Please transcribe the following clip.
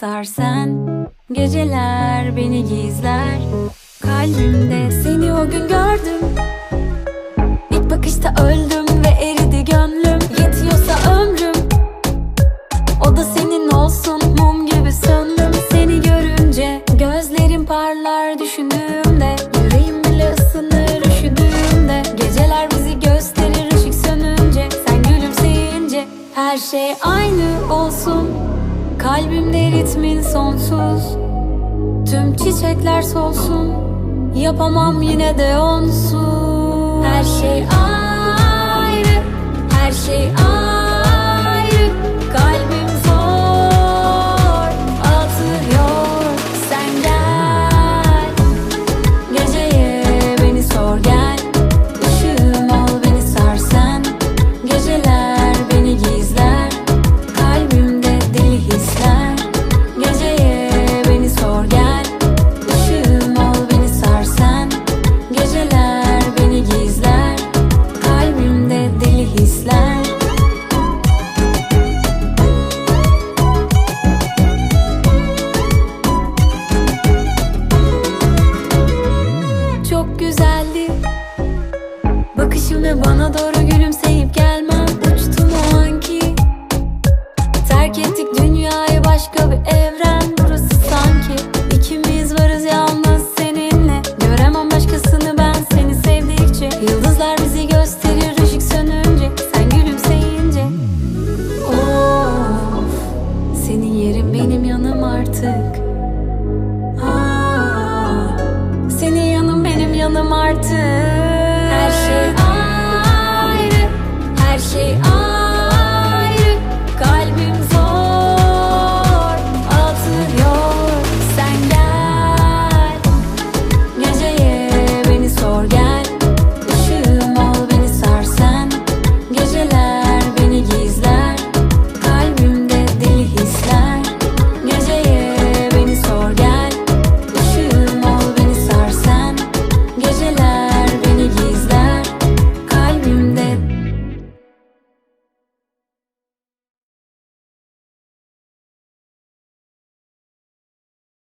sarsen Geceler beni gizler. Kalbimde seni o gün gördüm. İlk bakışta öldüm ve eridi gönlüm. Yetiyorsa ömrüm. O da senin olsun mum gibi söndüm Seni görünce gözlerim parlar düşündüğümde. Yüreğim bile ısınır üşüdüğümde. Geceler bizi gösterir ışık sönünce. Sen gülümseyince her şey aynı olsun Kalbimde ritmin sonsuz. Tüm çiçekler solsun. Yapamam yine de onsuz